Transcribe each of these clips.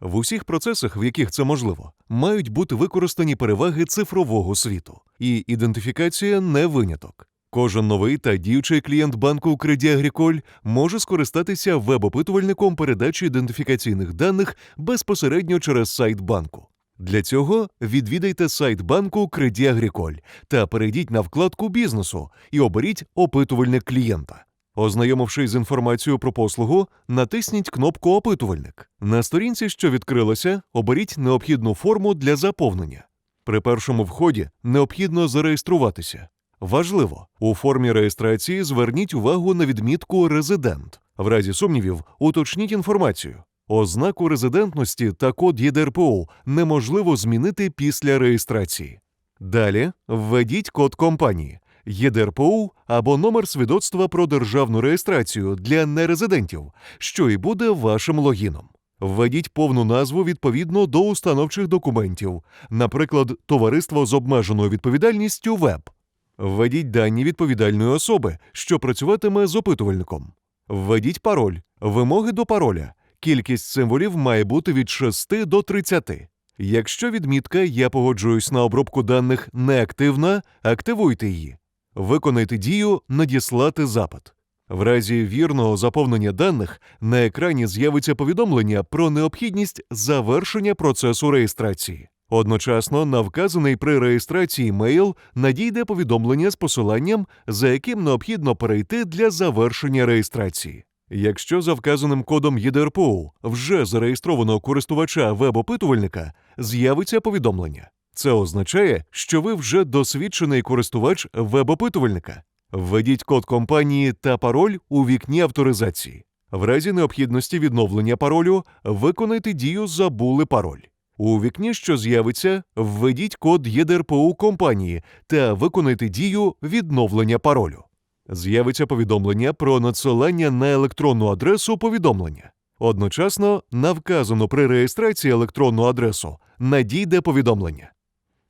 В усіх процесах, в яких це можливо, мають бути використані переваги цифрового світу, і ідентифікація не виняток. Кожен новий та діючий клієнт банку Креді Агріколь може скористатися веб-опитувальником передачі ідентифікаційних даних безпосередньо через сайт банку. Для цього відвідайте сайт банку Креді Агріколь та перейдіть на вкладку бізнесу і оберіть опитувальник клієнта. Ознайомившись з інформацією про послугу, натисніть кнопку Опитувальник. На сторінці, що відкрилася, оберіть необхідну форму для заповнення. При першому вході необхідно зареєструватися. Важливо, у формі реєстрації зверніть увагу на відмітку Резидент. В разі сумнівів, уточніть інформацію. Ознаку резидентності та код ЄДРПО неможливо змінити після реєстрації. Далі введіть код компанії. ЄДРПО або номер свідоцтва про державну реєстрацію для нерезидентів, що і буде вашим логіном. Введіть повну назву відповідно до установчих документів, наприклад, товариство з обмеженою відповідальністю ВЕБ. Введіть дані відповідальної особи, що працюватиме з опитувальником. Введіть пароль, вимоги до пароля. Кількість символів має бути від 6 до 30. Якщо відмітка Я погоджуюсь на обробку даних неактивна, активуйте її. Виконайте дію Надіслати запит. В разі вірного заповнення даних на екрані з'явиться повідомлення про необхідність завершення процесу реєстрації. Одночасно на вказаний при реєстрації мейл надійде повідомлення з посиланням, за яким необхідно перейти для завершення реєстрації. Якщо за вказаним кодом ЄДРПО вже зареєстровано користувача веб-опитувальника, з'явиться повідомлення. Це означає, що ви вже досвідчений користувач веб-опитувальника. Введіть код компанії та пароль у вікні авторизації. В разі необхідності відновлення паролю виконайте дію Забули пароль. У вікні, що з'явиться, введіть код ЄДРПО компанії та виконайте дію відновлення паролю. З'явиться повідомлення про надсилання на електронну адресу повідомлення. Одночасно на вказану при реєстрації електронну адресу надійде повідомлення.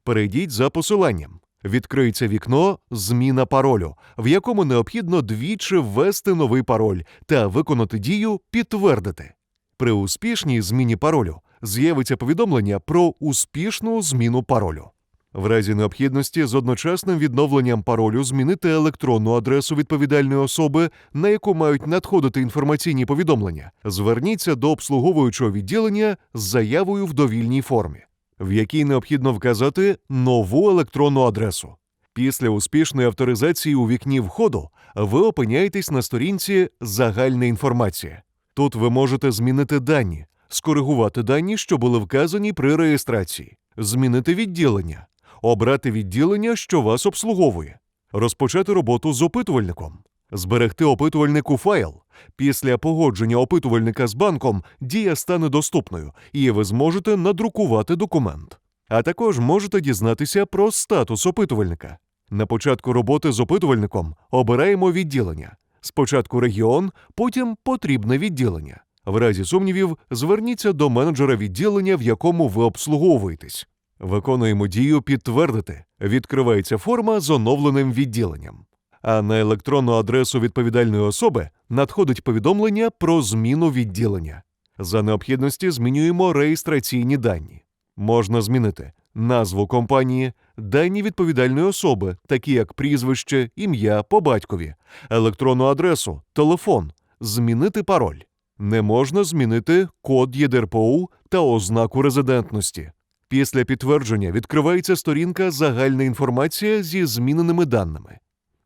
Перейдіть за посиланням. Відкриється вікно Зміна паролю, в якому необхідно двічі ввести новий пароль та виконати дію Підтвердити. При успішній зміні паролю з'явиться повідомлення про успішну зміну паролю. В разі необхідності з одночасним відновленням паролю змінити електронну адресу відповідальної особи, на яку мають надходити інформаційні повідомлення. Зверніться до обслуговуючого відділення з заявою в довільній формі, в якій необхідно вказати нову електронну адресу. Після успішної авторизації у вікні входу ви опиняєтесь на сторінці Загальна інформація. Тут ви можете змінити дані, скоригувати дані, що були вказані при реєстрації, змінити відділення, обрати відділення, що вас обслуговує, розпочати роботу з опитувальником, зберегти опитувальнику файл. Після погодження опитувальника з банком дія стане доступною, і ви зможете надрукувати документ. А також можете дізнатися про статус опитувальника. На початку роботи з опитувальником обираємо відділення. Спочатку регіон, потім потрібне відділення. В разі сумнівів зверніться до менеджера відділення, в якому ви обслуговуєтесь. Виконуємо дію підтвердити. Відкривається форма з оновленим відділенням. А на електронну адресу відповідальної особи надходить повідомлення про зміну відділення. За необхідності змінюємо реєстраційні дані. Можна змінити назву компанії, дані відповідальної особи, такі як прізвище, ім'я по батькові, електронну адресу, телефон, змінити пароль. Не можна змінити код ЄДРПО та ознаку резидентності. Після підтвердження відкривається сторінка Загальна інформація зі зміненими даними.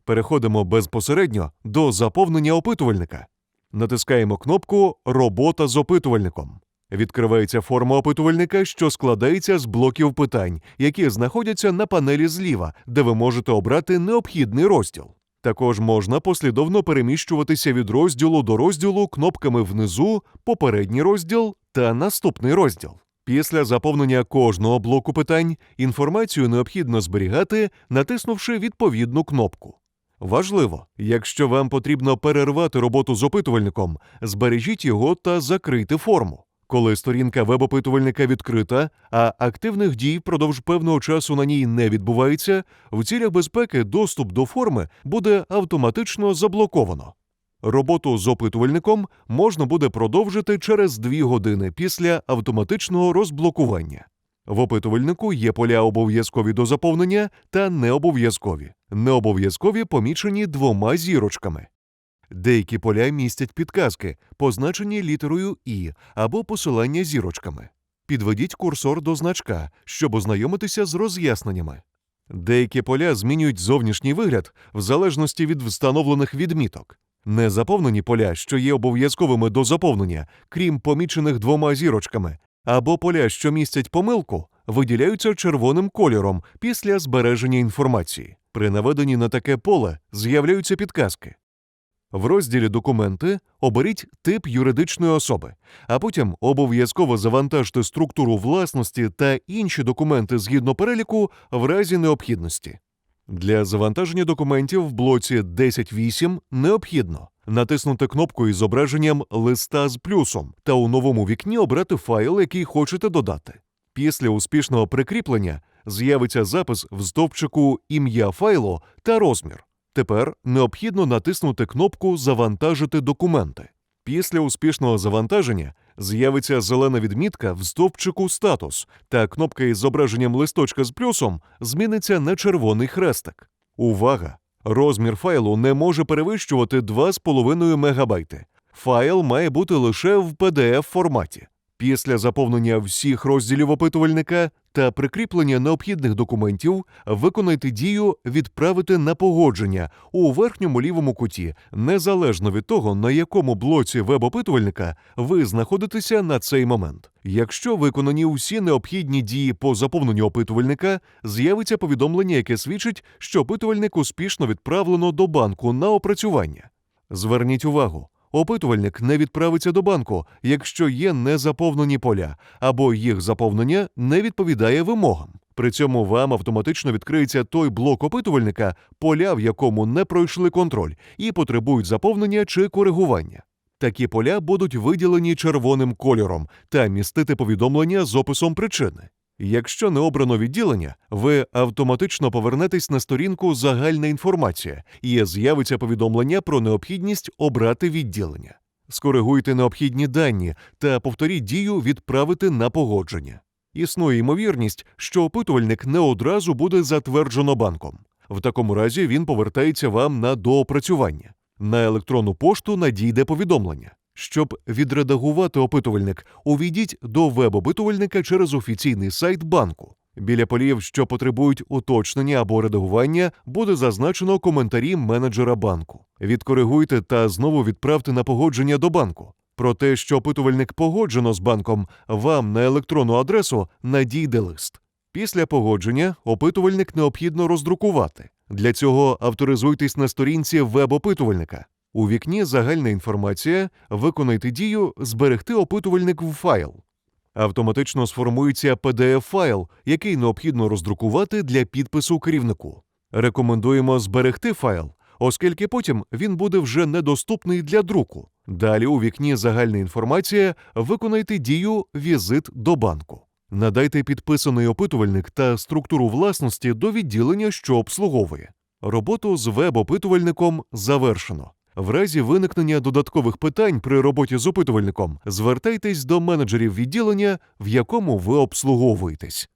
Переходимо безпосередньо до заповнення опитувальника. Натискаємо кнопку Робота з опитувальником. Відкривається форма опитувальника, що складається з блоків питань, які знаходяться на панелі зліва, де ви можете обрати необхідний розділ. Також можна послідовно переміщуватися від розділу до розділу кнопками внизу, попередній розділ та наступний розділ. Після заповнення кожного блоку питань інформацію необхідно зберігати, натиснувши відповідну кнопку. Важливо, якщо вам потрібно перервати роботу з опитувальником, збережіть його та закрийте форму. Коли сторінка веб-опитувальника відкрита, а активних дій впродовж певного часу на ній не відбувається, в цілях безпеки доступ до форми буде автоматично заблоковано. Роботу з опитувальником можна буде продовжити через 2 години після автоматичного розблокування. В опитувальнику є поля обов'язкові до заповнення та необов'язкові. Необов'язкові помічені двома зірочками. Деякі поля містять підказки, позначені літерою І або посилання зірочками. Підведіть курсор до значка, щоб ознайомитися з роз'ясненнями. Деякі поля змінюють зовнішній вигляд в залежності від встановлених відміток. Незаповнені поля, що є обов'язковими до заповнення, крім помічених двома зірочками, або поля, що містять помилку, виділяються червоним кольором після збереження інформації. При наведенні на таке поле з'являються підказки. В розділі Документи оберіть тип юридичної особи, а потім обов'язково завантажте структуру власності та інші документи згідно переліку в разі необхідності. Для завантаження документів в блоці 10.8 необхідно натиснути кнопку із зображенням листа з плюсом та у новому вікні обрати файл, який хочете додати. Після успішного прикріплення з'явиться запис в стовпчику ім'я файлу та розмір. Тепер необхідно натиснути кнопку Завантажити документи. Після успішного завантаження з'явиться зелена відмітка в стовпчику Статус, та кнопка із зображенням листочка з плюсом зміниться на червоний хрестик. Увага! Розмір файлу не може перевищувати 2,5 МБ. Файл має бути лише в PDF форматі. Після заповнення всіх розділів опитувальника та прикріплення необхідних документів виконайте дію Відправити на погодження у верхньому лівому куті, незалежно від того, на якому блоці веб-опитувальника ви знаходитеся на цей момент. Якщо виконані усі необхідні дії по заповненню опитувальника, з'явиться повідомлення, яке свідчить, що опитувальник успішно відправлено до банку на опрацювання. Зверніть увагу. Опитувальник не відправиться до банку, якщо є незаповнені поля, або їх заповнення не відповідає вимогам. При цьому вам автоматично відкриється той блок опитувальника, поля в якому не пройшли контроль і потребують заповнення чи коригування. Такі поля будуть виділені червоним кольором та містити повідомлення з описом причини. Якщо не обрано відділення, ви автоматично повернетесь на сторінку Загальна інформація і з'явиться повідомлення про необхідність обрати відділення. Скоригуйте необхідні дані та повторіть дію відправити на погодження. Існує ймовірність, що опитувальник не одразу буде затверджено банком. В такому разі він повертається вам на доопрацювання. На електронну пошту надійде повідомлення. Щоб відредагувати опитувальник, увійдіть до веб-опитувальника через офіційний сайт банку. Біля полів, що потребують уточнення або редагування, буде зазначено коментарі менеджера банку. Відкоригуйте та знову відправте на погодження до банку. Про те, що опитувальник погоджено з банком, вам на електронну адресу надійде лист. Після погодження опитувальник необхідно роздрукувати. Для цього авторизуйтесь на сторінці веб-опитувальника. У вікні Загальна інформація виконайте дію Зберегти опитувальник в файл. Автоматично сформується PDF-файл, який необхідно роздрукувати для підпису керівнику. Рекомендуємо зберегти файл, оскільки потім він буде вже недоступний для друку. Далі у вікні Загальна інформація виконайте дію Візит до банку. Надайте підписаний опитувальник та структуру власності до відділення, що обслуговує. Роботу з веб-опитувальником завершено. В разі виникнення додаткових питань при роботі з опитувальником звертайтесь до менеджерів відділення, в якому ви обслуговуєтесь.